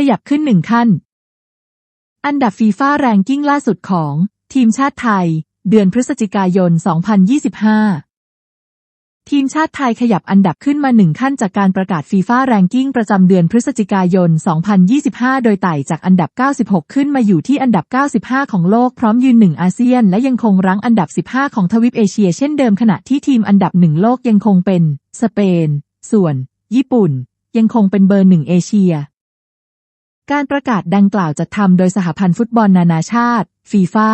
ขยับขึ้นหนึ่งขั้น อันดับฟีฟ่าแรงกิ้งล่าสุดของ ทีมชาติไทย เดือนพฤศจิกายน 2025 ทีมชาติไทยขยับอันดับขึ้นมาหนึ่งขั้นจากการประกาศฟีฟ่าแรงกิ้งประจำเดือนพฤศจิกายน 2025 โดยไต่จากอันดับ 96 ขึ้นมาอยู่ที่อันดับ 95 ของโลกพร้อมยืนหนึ่งอาเซียน และยังคงรั้งอันดับ 15 ของทวีปเอเชีย เช่นเดิมขณะที่ทีมอันดับหนึ่งโลกยังคงเป็น สเปน ส่วน ญี่ปุ่นยังคงเป็นเบอร์หนึ่งเอเชีย การประกาศดังกล่าวจัดทำโดยสหพันธ์ฟุตบอลนานาชาติฟีฟ่า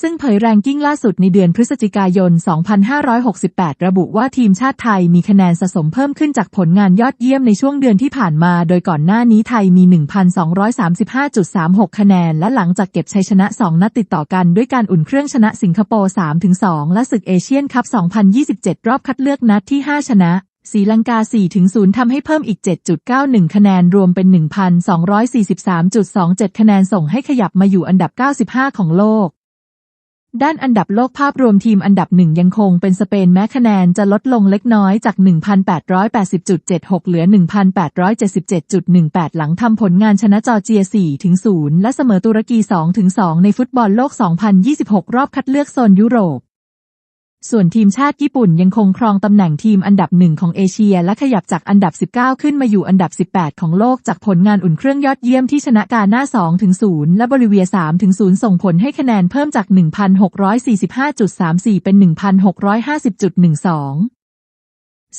ซึ่งเผยแรงกิ้งล่าสุดในเดือนพฤศจิกายน 2568 ระบุว่าทีมชาติไทยมีคะแนนสะสมเพิ่มขึ้นจากผลงานยอดเยี่ยมในช่วงเดือนที่ผ่านมา โดยก่อนหน้านี้ไทยมี 1,235.36 คะแนน และหลังจากเก็บชัยชนะ 2 นัดติดต่อกันด้วยการอุ่นเครื่องชนะสิงคโปร์ 3-2 และศึกเอเชียนคัพ 2027 รอบคัดเลือกนัดที่ 5 ชนะ ศรีลังกา 4-0 ทำให้เพิ่มอีก 7.91 คะแนน รวมเป็น 1,243.27 คะแนนส่งให้ขยับมาอยู่อันดับ 95 ของโลก ด้านอันดับโลกภาพรวมทีมอันดับหนึ่งยังคงเป็นสเปนแม้คะแนนจะลดลงเล็กน้อยจาก 1,880.76 เหลือ 1,877.18 หลังทำผลงานชนะจอร์เจีย 4-0 และเสมอตุรกี 2-2 ในฟุตบอลโลก 2026 รอบคัดเลือกโซนยุโรป ส่วนทีมชาติญี่ปุ่นยังคงครองตำแหน่งทีมอันดับหนึ่งของเอเชีย และขยับจากอันดับ 19 ขึ้นมาอยู่อันดับ 18 ของโลกจากผลงานอุ่นเครื่องยอดเยี่ยมที่ชนะกาหน้า2-0และบริเวีย3-0ส่งผลให้คะแนนเพิ่มจาก 1,645.34 เป็น 1,650.12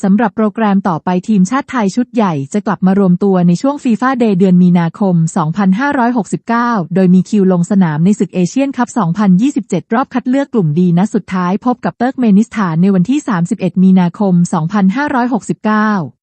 สำหรับโปรแกรมต่อไปทีมชาติไทยชุดใหญ่จะกลับมารวมตัวในช่วงฟีฟ่าเดย์เดือนมีนาคม 2569 โดยมีคิวลงสนามในศึกเอเชียนคัพ 2027 รอบคัดเลือกกลุ่มดีนัดสุดท้ายพบกับเติร์กเมนิสถานในวันที่ 31 มีนาคม 2569